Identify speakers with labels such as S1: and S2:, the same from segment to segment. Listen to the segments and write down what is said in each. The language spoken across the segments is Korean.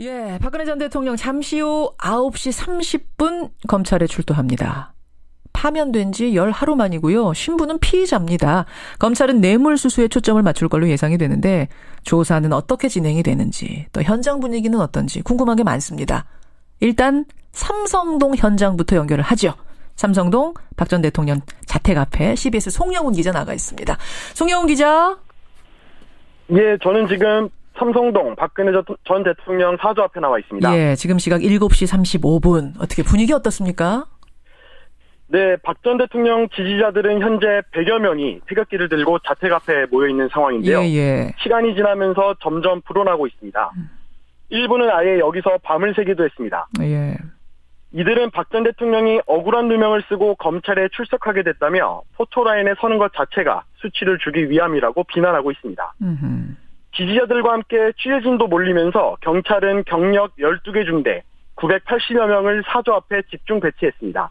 S1: 예, 박근혜 전 대통령 잠시 후 9시 30분 검찰에 출두합니다. 파면된 지 열 하루 만이고요. 신부는 피의자입니다. 검찰은 뇌물 수수에 초점을 맞출 걸로 예상이 되는데 조사는 어떻게 진행이 되는지 또 현장 분위기는 어떤지 궁금한 게 많습니다. 일단 삼성동 현장부터 연결을 하죠. 삼성동 박 전 대통령 자택 앞에 CBS 송영훈 기자 나가 있습니다. 송영훈 기자.
S2: 예, 저는 지금 삼성동 박근혜 전 대통령 사주 앞에 나와 있습니다.
S1: 예, 지금 시각 7시 35분. 어떻게 분위기 어떻습니까?
S2: 네, 박 전 대통령 지지자들은 현재 100여 명이 태극기를 들고 자택 앞에 모여 있는 상황인데요.
S1: 예, 예.
S2: 시간이 지나면서 점점 불어나고 있습니다. 일부는 아예 여기서 밤을 새기도 했습니다.
S1: 예.
S2: 이들은 박 전 대통령이 억울한 누명을 쓰고 검찰에 출석하게 됐다며 포토라인에 서는 것 자체가 수치를 주기 위함이라고 비난하고 있습니다.
S1: 음흠.
S2: 지지자들과 함께 취재진도 몰리면서 경찰은 경력 12개 중대 980여 명을 사저 앞에 집중 배치했습니다.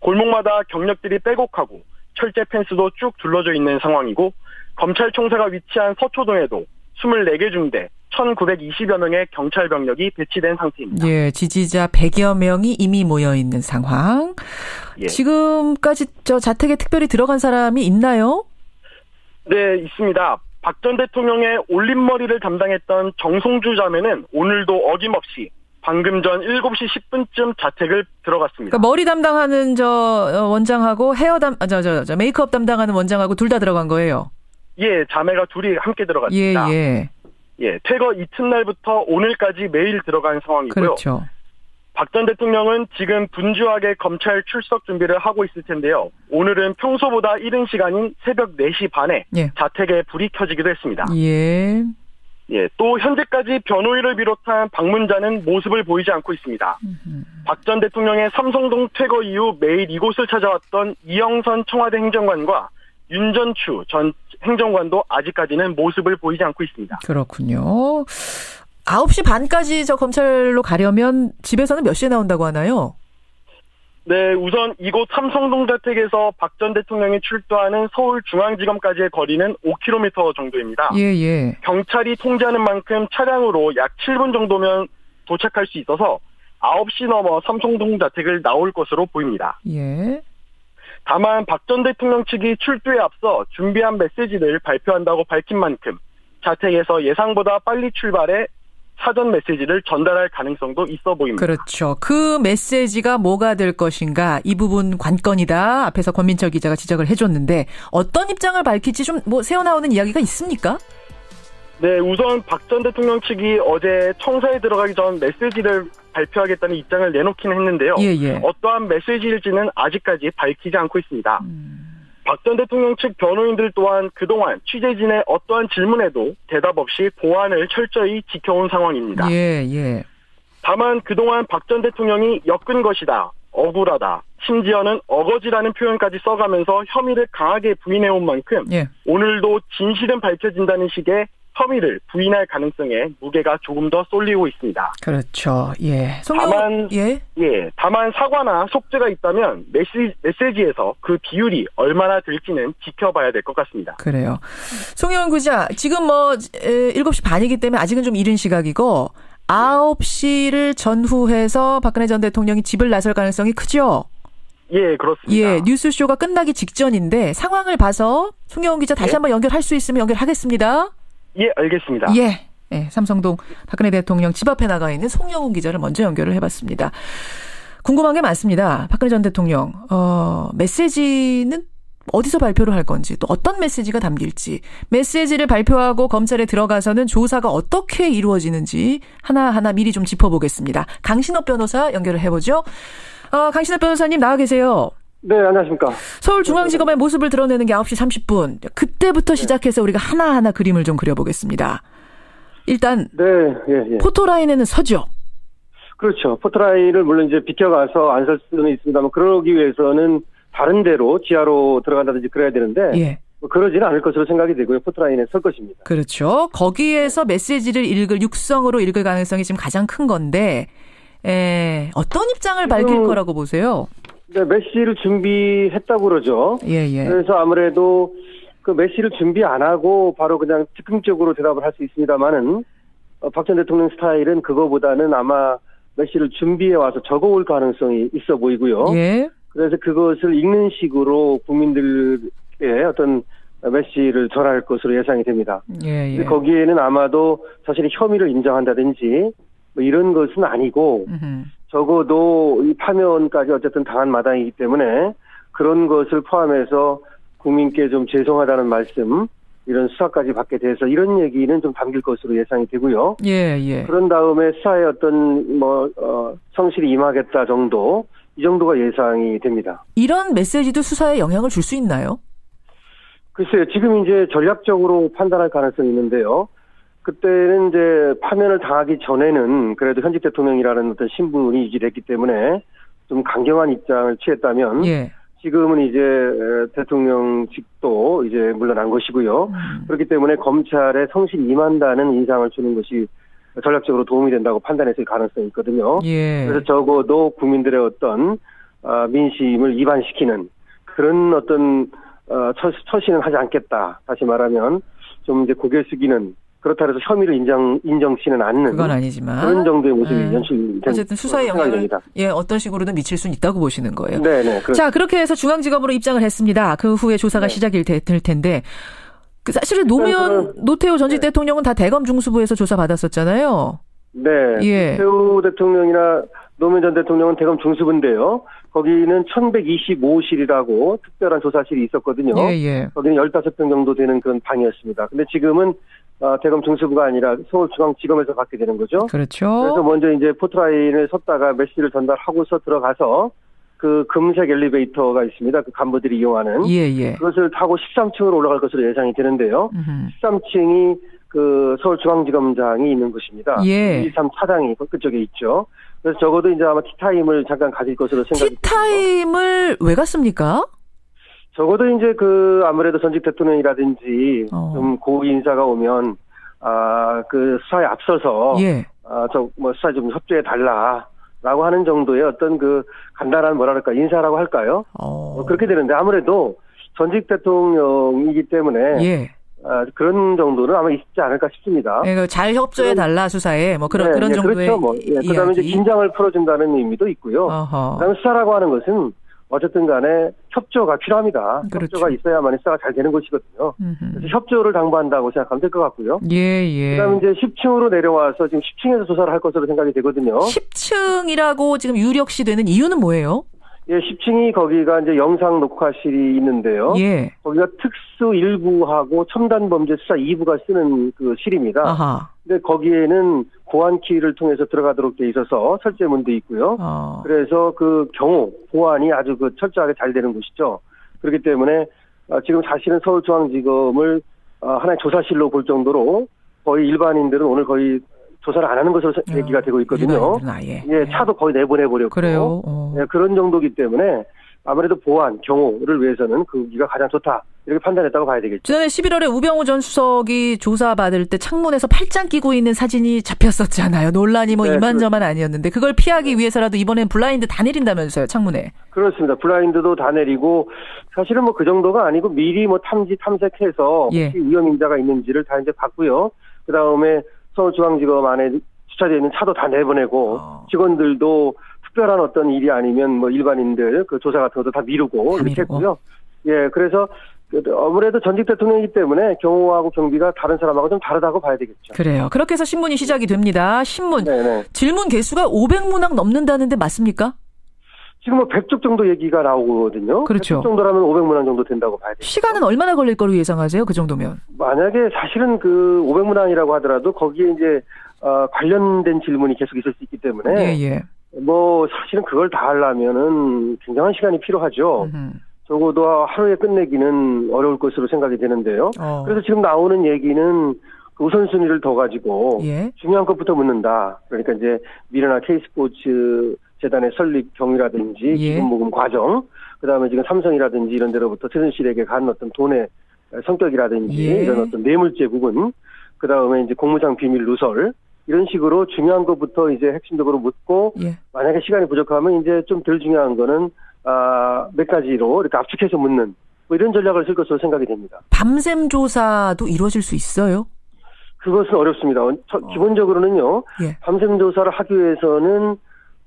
S2: 골목마다 경력들이 빼곡하고 철제 펜스도 쭉 둘러져 있는 상황이고 검찰총사가 위치한 서초동에도 24개 중대 1920여 명의 경찰 병력이 배치된 상태입니다.
S1: 예, 지지자 100여 명이 이미 모여 있는 상황.
S2: 예.
S1: 지금까지 저 자택에 특별히 들어간 사람이 있나요?
S2: 네, 있습니다. 박 전 대통령의 올림머리를 담당했던 정송주 자매는 오늘도 어김없이 방금 전 7시 10분쯤 자택을 들어갔습니다.
S1: 그러니까 머리 담당하는 저 어, 원장하고 헤어 담, 아, 저, 저, 저 메이크업 담당하는 원장하고 둘 다 들어간 거예요.
S2: 예, 자매가 둘이 함께
S1: 예,
S2: 들어갔습니다.
S1: 예.
S2: 예, 퇴거 이튿날부터 오늘까지 매일 들어간 상황이고요.
S1: 그렇죠.
S2: 박 전 대통령은 지금 분주하게 검찰 출석 준비를 하고 있을 텐데요. 오늘은 평소보다 이른 시간인 새벽 4시 반에
S1: 예.
S2: 자택에 불이 켜지기도 했습니다.
S1: 예.
S2: 예, 또 현재까지 변호인을 비롯한 방문자는 모습을 보이지 않고 있습니다. 박 전 대통령의 삼성동 퇴거 이후 매일 이곳을 찾아왔던 이영선 청와대 행정관과 윤전추 전 행정관도 아직까지는 모습을 보이지 않고 있습니다.
S1: 그렇군요. 9시 반까지 저 검찰로 가려면 집에서는 몇 시에 나온다고 하나요?
S2: 네, 우선 이곳 삼성동 자택에서 박 전 대통령이 출두하는 서울중앙지검까지의 거리는 5km 정도입니다.
S1: 예, 예.
S2: 경찰이 통제하는 만큼 차량으로 약 7분 정도면 도착할 수 있어서 9시 넘어 삼성동 자택을 나올 것으로 보입니다.
S1: 예.
S2: 다만 박 전 대통령 측이 출두에 앞서 준비한 메시지를 발표한다고 밝힌 만큼 자택에서 예상보다 빨리 출발해 사전 메시지를 전달할 가능성도 있어 보입니다.
S1: 그렇죠. 그 메시지가 뭐가 될 것인가 이 부분 관건이다. 앞에서 권민철 기자가 지적을 해줬는데 어떤 입장을 밝힐지 좀 뭐 새어나오는 이야기가 있습니까?
S2: 네, 우선 박 전 대통령 측이 어제 청사에 들어가기 전 메시지를 발표하겠다는 입장을 내놓긴 했는데요.
S1: 예, 예.
S2: 어떠한 메시지일지는 아직까지 밝히지 않고 있습니다.
S1: 음.
S2: 박 전 대통령 측 변호인들 또한 그동안 취재진의 어떠한 질문에도 대답 없이 보안을 철저히 지켜온 상황입니다.
S1: 예, 예.
S2: 다만 그동안 박 전 대통령이 엮은 것이다, 억울하다, 심지어는 어거지라는 표현까지 써가면서 혐의를 강하게 부인해온 만큼
S1: 예.
S2: 오늘도 진실은 밝혀진다는 식의 혐의를 부인할 가능성에 무게가 조금 더 쏠리고 있습니다.
S1: 그렇죠. 예.
S2: 다만-
S1: 예.
S2: 예, 다만 사과나 속죄가 있다면 메시, 메시지에서 그 비율이 얼마나 될지는 지켜봐야 될 것 같습니다.
S1: 그래요. 송영 기자, 지금 뭐 에, 7시 반이기 때문에 아직은 좀 이른 시각이고 9시를 전후해서 박근혜 전 대통령이 집을 나설 가능성이 크죠?
S2: 예, 그렇습니다.
S1: 예, 뉴스쇼가 끝나기 직전인데 상황을 봐서 송영훈 기자 다시
S2: 예.
S1: 한번 연결할 수 있으면 연결하겠습니다.
S2: 예, 알겠습니다.
S1: 예. 예, 삼성동 박근혜 대통령 집 앞에 나가 있는 송영훈 기자를 먼저 연결을 해봤습니다. 궁금한 게 많습니다. 박근혜 전 대통령, 어, 메시지는 어디서 발표를 할 건지, 또 어떤 메시지가 담길지, 메시지를 발표하고 검찰에 들어가서는 조사가 어떻게 이루어지는지 하나하나 미리 좀 짚어보겠습니다. 강신업 변호사 연결을 해보죠. 어, 강신업 변호사님 나와 계세요.
S3: 네, 안녕하십니까.
S1: 서울중앙지검의 모습을 드러내는 게 9시 30분. 그때부터 시작해서 우리가 하나하나 그림을 좀 그려보겠습니다. 일단
S3: 네, 예, 예.
S1: 포토라인에는 서죠.
S3: 그렇죠. 포트라인을 물론 이제 비켜가서 안 설 수는 있습니다만 그러기 위해서는 다른 데로 지하로 들어간다든지 그래야 되는데
S1: 예.
S3: 뭐 그러지는 않을 것으로 생각이 되고요. 포트라인에 설 것입니다.
S1: 그렇죠. 거기에서 메시지를 읽을 육성으로 읽을 가능성이 지금 가장 큰 건데 에, 어떤 입장을 밝힐
S3: 지금-
S1: 거라고 보세요?
S3: 네, 메시를 준비했다고 그러죠.
S1: 예, 예.
S3: 그래서 아무래도 그 메시를 준비 안 하고 바로 그냥 즉흥적으로 대답을 할 수 있습니다만은 어, 박전 대통령 스타일은 그거보다는 아마 메시를 준비해 와서 적어올 가능성이 있어 보이고요.
S1: 예.
S3: 그래서 그것을 읽는 식으로 국민들의 어떤 메시를 전할 것으로 예상이 됩니다.
S1: 예, 예.
S3: 거기에는 아마도 자신의 혐의를 인정한다든지 뭐 이런 것은 아니고
S1: 음흠.
S3: 적어도 이 파면까지 어쨌든 당한 마당이기 때문에 그런 것을 포함해서 국민께 좀 죄송하다는 말씀 이런 수사까지 받게 돼서 이런 얘기는 좀 담길 것으로 예상이 되고요.
S1: 예, 예.
S3: 그런 다음에 수사에 어떤 뭐 어, 성실히 임하겠다 정도 이 정도가 예상이 됩니다.
S1: 이런 메시지도 수사에 영향을 줄 수 있나요?
S3: 글쎄요, 지금 이제 전략적으로 판단할 가능성이 있는데요. 그때는 이제 파면을 당하기 전에는 그래도 현직 대통령이라는 어떤 신분이 유지됐기 때문에 좀 강경한 입장을 취했다면
S1: 예.
S3: 지금은 이제 에, 대통령직도 이제 물러난 것이고요.
S1: 음.
S3: 그렇기 때문에 검찰에 성실히 임한다는 인상을 주는 것이 전략적으로 도움이 된다고 판단했을 가능성이 있거든요.
S1: 예.
S3: 그래서 적어도 국민들의 어떤 아, 민심을 이반시키는 그런 어떤 어, 처, 처신은 하지 않겠다. 다시 말하면 좀 이제 고개 숙이는 그렇다 해서 혐의를 인정 인정치는 않는
S1: 그건 아니지만
S3: 그런 정도의 모습이
S1: 음.
S3: 연출된
S1: 어쨌든
S3: 생각이
S1: 영향을. 예 어떤 식으로든 미칠 수는 있다고 보시는 거예요.
S3: 네네. 그렇
S1: 자 그렇게 해서 중앙지검으로 입장을 했습니다. 그 후에 조사가
S3: 네.
S1: 시작이 될, 될 텐데 그 사실은 노무현 노태우 전직
S3: 네.
S1: 대통령은 다 대검 중수부에서 조사 받았었잖아요.
S3: 네.
S1: 예.
S3: 최우 대통령이나 노무현 전 대통령은 대검 중수부인데요. 거기는 1125실이라고 특별한 조사실이 있었거든요.
S1: 예 예.
S3: 거기는 15평 정도 되는 그런 방이었습니다. 근데 지금은 어, 대검 중수부가 아니라 서울중앙지검에서 받게 되는 거죠. 그래서
S1: 그렇죠.
S3: 먼저 이제 포트라인을 섰다가 메시지를 전달하고서 들어가서 그 금색 엘리베이터가 있습니다. 그 간부들이 이용하는.
S1: 예 예.
S3: 그것을 타고 13층으로 올라갈 것으로 예상이 되는데요.
S1: 음흠.
S3: 13층이 그 서울중앙지검장이 있는 곳입니다.
S1: 예.
S3: 2, 3 차장이 그쪽에 있죠. 그래서 적어도 이제 아마 티타임을 잠깐 가질 것으로 생각이 됩니다.
S1: 티타임을 왜 갔습니까?
S3: 적어도 이제 그 아무래도 전직 대통령이라든지
S1: 어.
S3: 좀 고위 인사가 오면 아 그 수사에 앞서서
S1: 예.
S3: 아저 뭐 수사 좀 협조해 달라 라고 하는 정도의 어떤 그 간단한 뭐랄까 인사라고 할까요?
S1: 어.
S3: 뭐 그렇게 되는데 아무래도 전직 대통령이기 때문에
S1: 예.
S3: 아, 그런 정도는 아마 있지 않을까 싶습니다.
S1: 예, 그잘 협조해 달라 수사에 뭐 그런
S3: 네,
S1: 그런
S3: 네,
S1: 정도의
S3: 그렇죠. 뭐 예, 그다음에 이제. 긴장을 풀어준다는 의미도 있고요.
S1: 어허.
S3: 그다음에 수사라고 하는 것은 어쨌든 간에 협조가 필요합니다.
S1: 그렇죠.
S3: 협조가 있어야만 수사가 잘 되는 것이거든요.
S1: 음흠.
S3: 그래서 협조를 당부한다고 생각하면 될 것 같고요.
S1: 예, 예.
S3: 그다음에 이제 10층으로 내려와서 지금 10층에서 조사를 할 것으로 생각이 되거든요.
S1: 10층이라고 지금 유력시 되는 이유는 뭐예요?
S3: 예, 10층이 거기가 이제 영상 녹화실이 있는데요.
S1: 예.
S3: 거기가 특수 1부하고 첨단 범죄 수사 2부가 쓰는 그 실입니다.
S1: 아하.
S3: 근데 거기에는 보안 키를 통해서 들어가도록 돼 있어서 설제문도 있고요.
S1: 어.
S3: 그래서 그 경우 보안이 아주 그 철저하게 잘 되는 곳이죠. 그렇기 때문에 어, 지금 사실은 서울중앙지검을 어, 하나의 조사실로 볼 정도로 거의 일반인들은 오늘 거의 조사를 안 하는 것으로 세- 얘기가 되고 있거든요.
S1: 아예.
S3: 예, 차도 거의 내보내버렸고.
S1: 그래요. 어.
S3: 예, 그런 정도기 때문에 아무래도 보안, 경호를 위해서는 거기가 가장 좋다. 이렇게 판단했다고 봐야 되겠죠.
S1: 지난해 11월에 우병우 전 수석이 조사받을 때 창문에서 팔짱 끼고 있는 사진이 잡혔었잖아요. 논란이 뭐
S3: 네,
S1: 이만저만 아니었는데 그걸 피하기 위해서라도 이번엔 블라인드 다 내린다면서요, 창문에.
S3: 그렇습니다. 블라인드도 다 내리고 사실은 뭐 그 정도가 아니고 미리 뭐 탐지 탐색해서
S1: 예.
S3: 혹시 위험 인자가 있는지를 다 이제 봤고요. 그 다음에 서울중앙지검 안에 주차되어 있는 차도 다 내보내고
S1: 어.
S3: 직원들도 특별한 어떤 일이 아니면 뭐 일반인들 그 조사 같은 것도 다 미루고
S1: 다
S3: 이렇게. 했고요. 예, 그래서 그 아무래도 전직 대통령이기 때문에 경호하고 경비가 다른 사람하고 좀 다르다고 봐야 되겠죠.
S1: 그래요. 그렇게 해서 신문이 시작이 됩니다. 신문.
S3: 네네.
S1: 질문 개수가 500문항 넘는다는데 맞습니까?
S3: 지금 뭐 100쪽 정도 얘기가 나오거든요.
S1: 그렇죠.
S3: 100쪽 정도라면 500만 정도 된다고 봐야 되죠.
S1: 시간은 얼마나 걸릴 거로 예상하세요? 그 정도면.
S3: 만약에 사실은 그 500문항이라고 하더라도 거기에 이제 어, 관련된 질문이 계속 있을 수 있기 때문에
S1: 예, 예.
S3: 뭐 사실은 그걸 다 하려면은 굉장한 시간이 필요하죠.
S1: 음흠.
S3: 적어도 하루에 끝내기는 어려울 것으로 생각이 되는데요.
S1: 어.
S3: 그래서 지금 나오는 얘기는 그 우선순위를 더 가지고
S1: 예.
S3: 중요한 것부터 묻는다. 그러니까 이제 미르나 K스포츠 재단의 설립 경위라든지
S1: 예.
S3: 기금 모금 과정, 그다음에 지금 삼성이라든지 이런 데로부터 최순실에게 간 어떤 돈의 성격이라든지
S1: 예.
S3: 이런 어떤 뇌물죄 부분, 그 다음에 이제 공무상 비밀 누설 이런 식으로 중요한 것부터 이제 핵심적으로 묻고
S1: 예.
S3: 만약에 시간이 부족하면 이제 좀 덜 중요한 거는 아, 몇 가지로 이렇게 압축해서 묻는 뭐 이런 전략을 쓸 것으로 생각이 됩니다.
S1: 밤샘 조사도 이루어질 수 있어요?
S3: 그것은 어렵습니다. 어, 저- 기본적으로는요.
S1: 예.
S3: 밤샘 조사를 하기 위해서는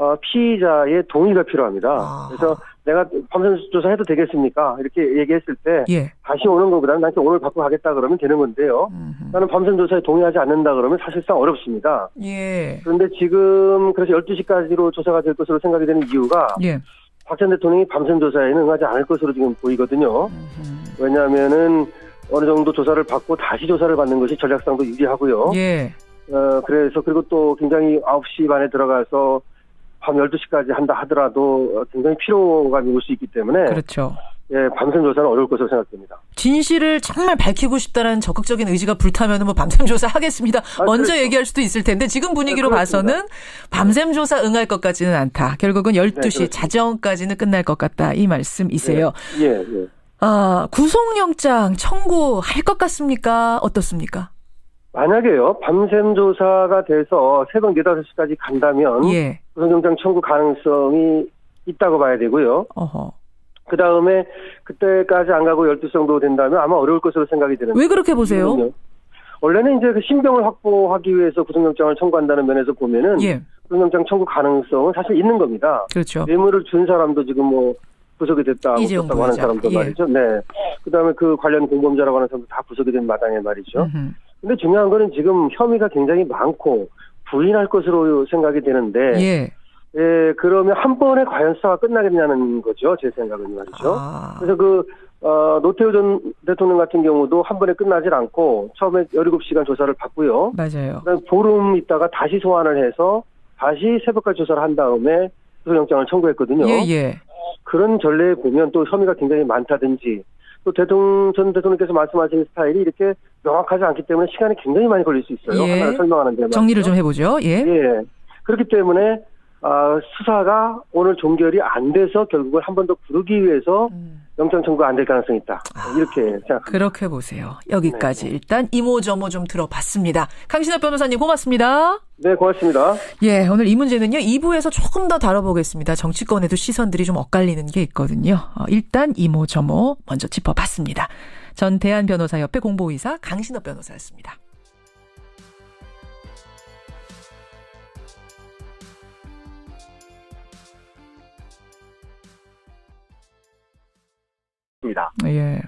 S3: 어, 피의자의 동의가 필요합니다.
S1: 아하.
S3: 그래서 내가 밤샘 조사 해도 되겠습니까? 이렇게 얘기했을 때
S1: 예.
S3: 다시 오는 것보다 는 나한테 오늘 받고 가겠다 그러면 되는 건데요.
S1: 음흠.
S3: 나는 밤샘 조사에 동의하지 않는다 그러면 사실상 어렵습니다.
S1: 예.
S3: 그런데 지금 그래서 12시까지로 조사가 될 것으로 생각이 되는 이유가
S1: 예. 음.
S3: 박전 대통령이 밤샘 조사에는 응하지 않을 것으로 지금 보이거든요.
S1: 음흠.
S3: 왜냐하면은 어느 정도 조사를 받고 다시 조사를 받는 것이 전략상도 유리하고요.
S1: 예.
S3: 어, 그래서 그리고 또 굉장히 9시 반에 들어가서 밤 12시까지 한다 하더라도 어, 굉장히 피로감이 올 수 있기 때문에
S1: 그렇죠.
S3: 예, 밤샘 조사는 어려울 것으로 생각됩니다.
S1: 진실을 정말 밝히고 싶다는 적극적인 의지가 불타면 뭐 밤샘 조사 하겠습니다.
S3: 아,
S1: 먼저
S3: 그렇죠.
S1: 얘기할 수도 있을 텐데 지금 분위기로
S3: 네.
S1: 봐서는 밤샘 조사 응할 것 같지는 않다. 결국은 12시
S3: 네.
S1: 자정까지는 끝날 것 같다. 이 말씀이세요.
S3: 예, 예.
S1: 아, 구속영장 청구할 것 같습니까? 어떻습니까?
S3: 만약에요, 밤샘 조사가 돼서 새벽 4, 5시까지 간다면
S1: 예.
S3: 구속영장 청구 가능성이 있다고 봐야 되고요. 그 다음에 그때까지 안 가고 12시 정도 된다면 아마 어려울 것으로 생각이 되는데.
S1: 왜 그렇게 보세요?
S3: 이유는요. 원래는 이제 그 신병을 확보하기 위해서 구속영장을 청구한다는 면에서 보면은
S1: 예.
S3: 구속영장 청구 가능성은 사실 있는 겁니다.
S1: 그렇죠.
S3: 뇌물을 준 사람도 지금 뭐 구속이 됐다고
S1: 이재용
S3: 됐다고 하는. 사람도
S1: 예.
S3: 말이죠. 네. 그 다음에 그 관련 공범자라고 하는 사람도 다 구속이 된 마당에 말이죠.
S1: 음흠.
S3: 근데 중요한 거는 지금 혐의가 굉장히 많고 부인할 것으로 생각이 되는데
S1: 예.
S3: 예, 그러면 한 번에 과연 수사가 끝나겠냐는 거죠. 제 생각은 말이죠.
S1: 아.
S3: 그래서 그, 어, 노태우 전 대통령 같은 경우도 한 번에 끝나질 않고 처음에 17시간 조사를 받고요.
S1: 맞아요.
S3: 보름 있다가 다시 소환을 해서 다시 새벽까지 조사를 한 다음에 구속영장을 청구했거든요.
S1: 예, 예.
S3: 그런 전례에 보면 또 혐의가 굉장히 많다든지 또 대통령 전 대통령께서 말씀하시는 스타일이 이렇게 명확하지 않기 때문에 시간이 굉장히 많이 걸릴 수 있어요.
S1: 예.
S3: 하나를 설명하는데 말이죠.
S1: 정리를 좀 해보죠. 예.
S3: 예. 그렇기 때문에 아, 수사가 오늘 종결이 안 돼서 결국은 한 번 더 부르기 위해서
S1: 음.
S3: 영장 청구가 안 될 가능성이 있다.
S1: 아.
S3: 이렇게 생각합니다.
S1: 그렇게 보세요. 여기까지
S3: 네.
S1: 일단 이모저모 좀 들어봤습니다. 강신엽 변호사님 고맙습니다.
S3: 네, 고맙습니다.
S1: 예, 오늘 이 문제는요, 2부에서 조금 더 다뤄보겠습니다. 정치권에도 시선들이 좀 엇갈리는 게 있거든요. 어, 일단 이모저모 먼저 짚어봤습니다. 전 대한 변호사협회 공보이사 강신업 변호사였습니다.
S2: 입니다.
S1: 예.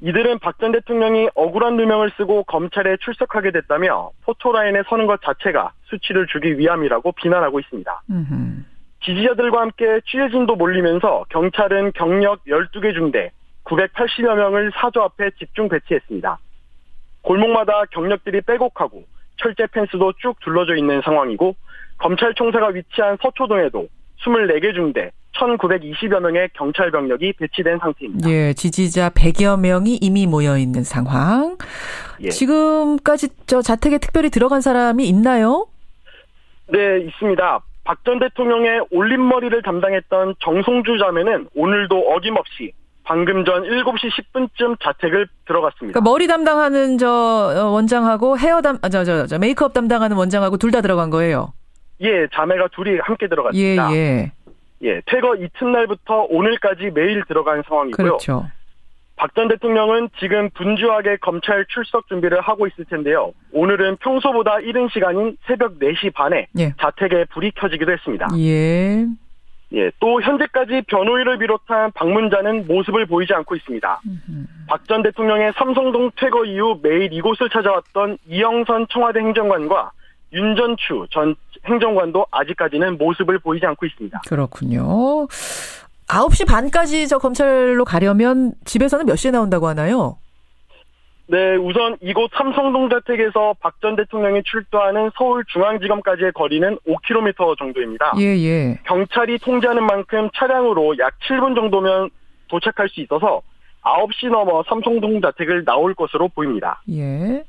S2: 이들은 박 전 대통령이 억울한 누명을 쓰고 검찰에 출석하게 됐다며 포토라인에 서는 것 자체가 수치를 주기 위함이라고 비난하고 있습니다.
S1: 음흠.
S2: 지지자들과 함께 취재진도 몰리면서 경찰은 경력 12개 중대 980여 명을 사저 앞에 집중 배치했습니다. 골목마다 경력들이 빼곡하고 철제 펜스도 쭉 둘러져 있는 상황이고 검찰총사가 위치한 서초동에도 24개 중대 1920여 명의 경찰 병력이 배치된 상태입니다.
S1: 예, 지지자 100여 명이 이미 모여 있는 상황.
S2: 예.
S1: 지금까지 저 자택에 특별히 들어간 사람이 있나요?
S2: 네, 있습니다. 박 전 대통령의 올림머리를 담당했던 정송주 자매는 오늘도 어김없이 방금 전 7시 10분쯤 자택을 들어갔습니다.
S1: 그러니까 머리 담당하는 저 어, 원장하고 헤어 담, 아, 저, 저, 저 메이크업 담당하는 원장하고 둘 다 들어간 거예요.
S2: 예, 자매가 둘이 함께
S1: 예,
S2: 들어갔습니다.
S1: 예.
S2: 예, 퇴거 이튿날부터 오늘까지 매일 들어간 상황이고요.
S1: 그렇죠.
S2: 박전 대통령은 지금 분주하게 검찰 출석 준비를 하고 있을 텐데요. 오늘은 평소보다 이른 시간인 새벽 4시 반에
S1: 예.
S2: 자택에 불이 켜지기도 했습니다.
S1: 예.
S2: 예, 또 현재까지 변호인을 비롯한 방문자는 모습을 보이지 않고 있습니다. 박 전 대통령의 삼성동 퇴거 이후 매일 이곳을 찾아왔던 이영선 청와대 행정관과 윤전추 전 행정관도 아직까지는 모습을 보이지 않고 있습니다.
S1: 그렇군요. 9시 반까지 저 검찰로 가려면 집에서는 몇 시에 나온다고 하나요?
S2: 네, 우선 이곳 삼성동 자택에서 박 전 대통령이 출두하는 서울중앙지검까지의 거리는 5km 정도입니다.
S1: 예, 예.
S2: 경찰이 통제하는 만큼 차량으로 약 7분 정도면 도착할 수 있어서 9시 넘어 삼성동 자택을 나올 것으로 보입니다.
S1: 예.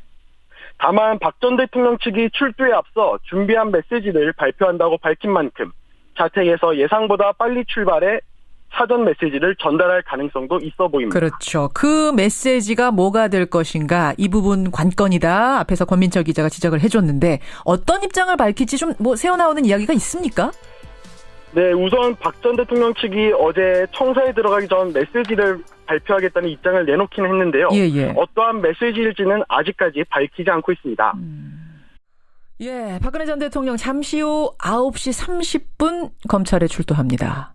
S2: 다만 박 전 대통령 측이 출두에 앞서 준비한 메시지를 발표한다고 밝힌 만큼 자택에서 예상보다 빨리 출발해 사전 메시지를 전달할 가능성도 있어 보입니다.
S1: 그렇죠. 그 메시지가 뭐가 될 것인가 이 부분 관건이다. 앞에서 권민철 기자가 지적을 해줬는데 어떤 입장을 밝힐지 좀 뭐 새어나오는 이야기가 있습니까?
S2: 네, 우선 박 전 대통령 측이 어제 청사에 들어가기 전 메시지를 발표하겠다는 입장을 내놓긴 했는데요.
S1: 예, 예.
S2: 어떠한 메시지일지는 아직까지 밝히지 않고 있습니다.
S1: 예, 박근혜 전 대통령 잠시 후 9시 30분 검찰에 출두합니다.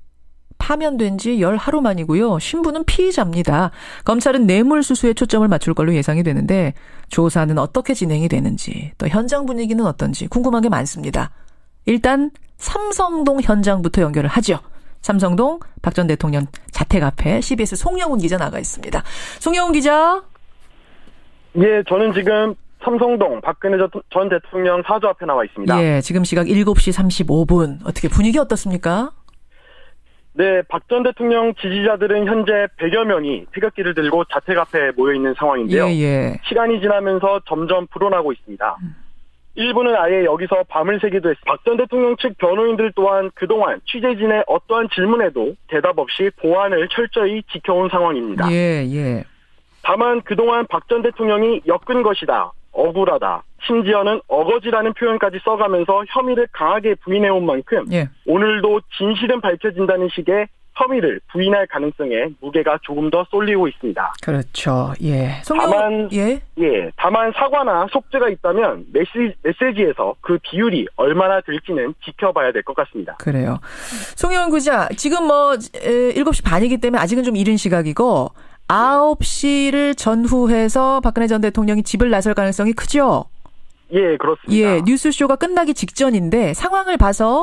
S1: 파면된 지 열 하루 만이고요. 신부는 피의자입니다. 검찰은 뇌물수수에 초점을 맞출 걸로 예상이 되는데 조사는 어떻게 진행이 되는지 또 현장 분위기는 어떤지 궁금한 게 많습니다. 일단 삼성동 현장부터 연결을 하죠. 삼성동 박 전 대통령 자택 앞에 CBS 송영훈 기자 나가 있습니다. 송영훈 기자.
S2: 예, 저는 지금 삼성동 박근혜 전- 전 대통령 사저 앞에 나와 있습니다.
S1: 예, 지금 시각 7시 35분. 어떻게 분위기 어떻습니까?
S2: 네, 박 전 대통령 지지자들은 현재 100여 명이 태극기를 들고 자택 앞에 모여 있는 상황인데요.
S1: 예, 예.
S2: 시간이 지나면서 점점 불어나고 있습니다. 일부는 아예 여기서 밤을 새기도 했습니다. 박 전 대통령 측 변호인들 또한 그동안 취재진의 어떠한 질문에도 대답 없이 보안을 철저히 지켜온 상황입니다.
S1: 예, 예.
S2: 다만 그동안 박 전 대통령이 엮은 것이다, 억울하다, 심지어는 어거지라는 표현까지 써가면서 혐의를 강하게 부인해온 만큼
S1: 예.
S2: 오늘도 진실은 밝혀진다는 식의 혐의를 부인할 가능성에 무게가 조금 더 쏠리고 있습니다.
S1: 그렇죠. 예.
S2: 다만-
S1: 예.
S2: 예, 다만 사과나 속죄가 있다면 메시, 메시지에서 그 비율이 얼마나 될지는 지켜봐야 될 것 같습니다.
S1: 그래요. 송영 기자, 지금 뭐 에, 7시 반이기 때문에 아직은 좀 이른 시각이고 9시를 전후해서 박근혜 전 대통령이 집을 나설 가능성이 크죠?
S2: 예, 그렇습니다.
S1: 예, 뉴스쇼가 끝나기 직전인데 상황을 봐서